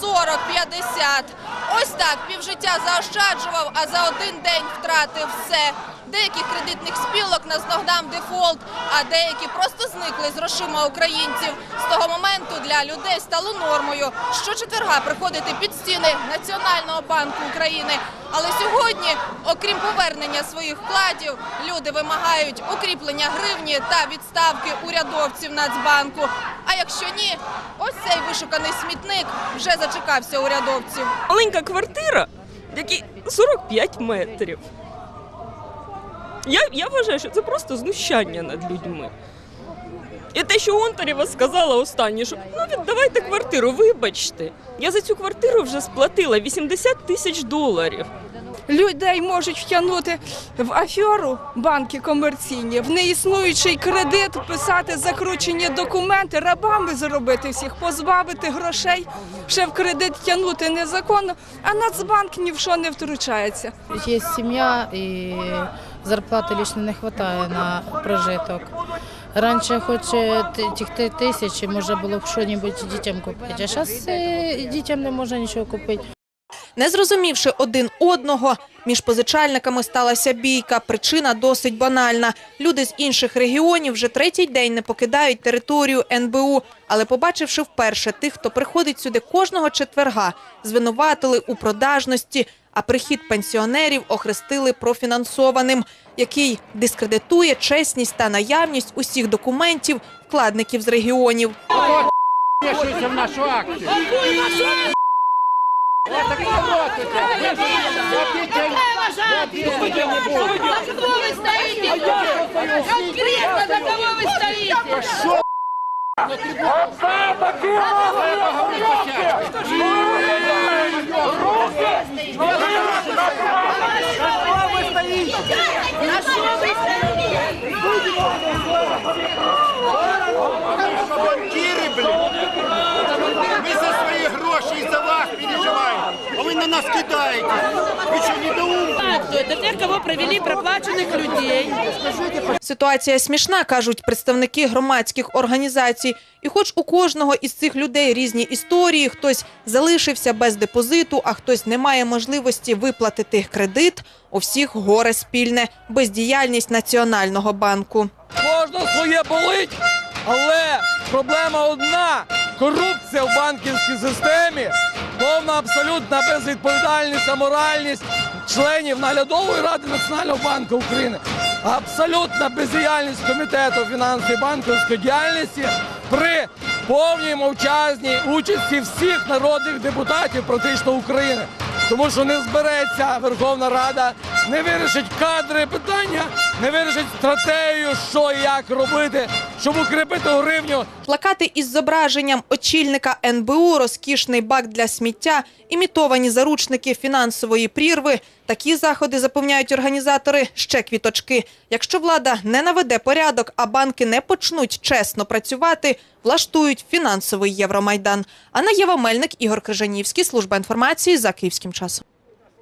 40, 50. Ось так півжиття заощаджував, а за один день втратив все. Деяких кредитних спілок наздогнав дефолт, а деякі просто зникли з грошима українців. З того моменту для людей стало нормою щочетверга приходити під стіни Національного банку України. Але сьогодні, окрім повернення своїх вкладів, люди вимагають укріплення гривні та відставки урядовців Нацбанку. Якщо ні, ось цей вишуканий смітник вже зачекався урядовців. маленька квартира, які 45 метрів. Я, я вважаю, що це просто знущання над людьми. І те, що Гонтарєва сказала останнє, що ну віддавайте квартиру, вибачте. Я за цю квартиру вже сплатила 80 тисяч доларів. Людей можуть втягнути в аферу банки комерційні, в неіснуючий кредит, писати закручені документи, рабами зробити всіх, позбавити грошей, ще в кредит тягнути незаконно, а Нацбанк ні в що не втручається. Є сім'я і зарплати лично не вистачає на прожиток. Раніше хоч е, тих тисячі можна було б щось дітям купити, а зараз дітям не можна нічого купити. Не зрозумівши один одного, між позичальниками сталася бійка. Причина досить банальна. Люди з інших регіонів вже третій день не покидають територію НБУ. Але побачивши вперше тих, хто приходить сюди кожного четверга, звинуватили у продажності, а прихід пенсіонерів охрестили профінансованим, який дискредитує чесність та наявність усіх документів вкладників з регіонів. Вмешивайся в нашу акцию. Это кто тут? За кого вы стоите? Конкретно за кого вы стоите? На что вы стоите? Банкиры, блин. нас кидаете. Вы что, недоумки? Кто это? Тех, кого провели проплаченных людей. Ситуація смішна, кажуть представники громадських організацій. І хоч у кожного із цих людей різні історії, хтось залишився без депозиту, а хтось не має можливості виплатити кредит, у всіх горе спільне – бездіяльність Національного банку. Кожного своє болить, але проблема одна: корупція в банківській системі, повна абсолютна безвідповідальність, аморальність членів наглядової ради Національного банку України, абсолютна бездіяльність комітету фінансової банківської діяльності при повній мовчазній участі всіх народних депутатів практично України. Тому що не збереться Верховна Рада, не вирішить кадри питання, не вирішить стратегію, що і як робити, щоб укріпити гривню. Плакати із зображенням очільника НБУ, розкішний бак для сміття, імітовані заручники фінансової прірви. Такі заходи, запевняють організатори, ще квіточки. Якщо влада не наведе порядок, а банки не почнуть чесно працювати, влаштують фінансовий Євромайдан. Анна Єва Мельник, Ігор Крижанівський, служба інформації за київським часом.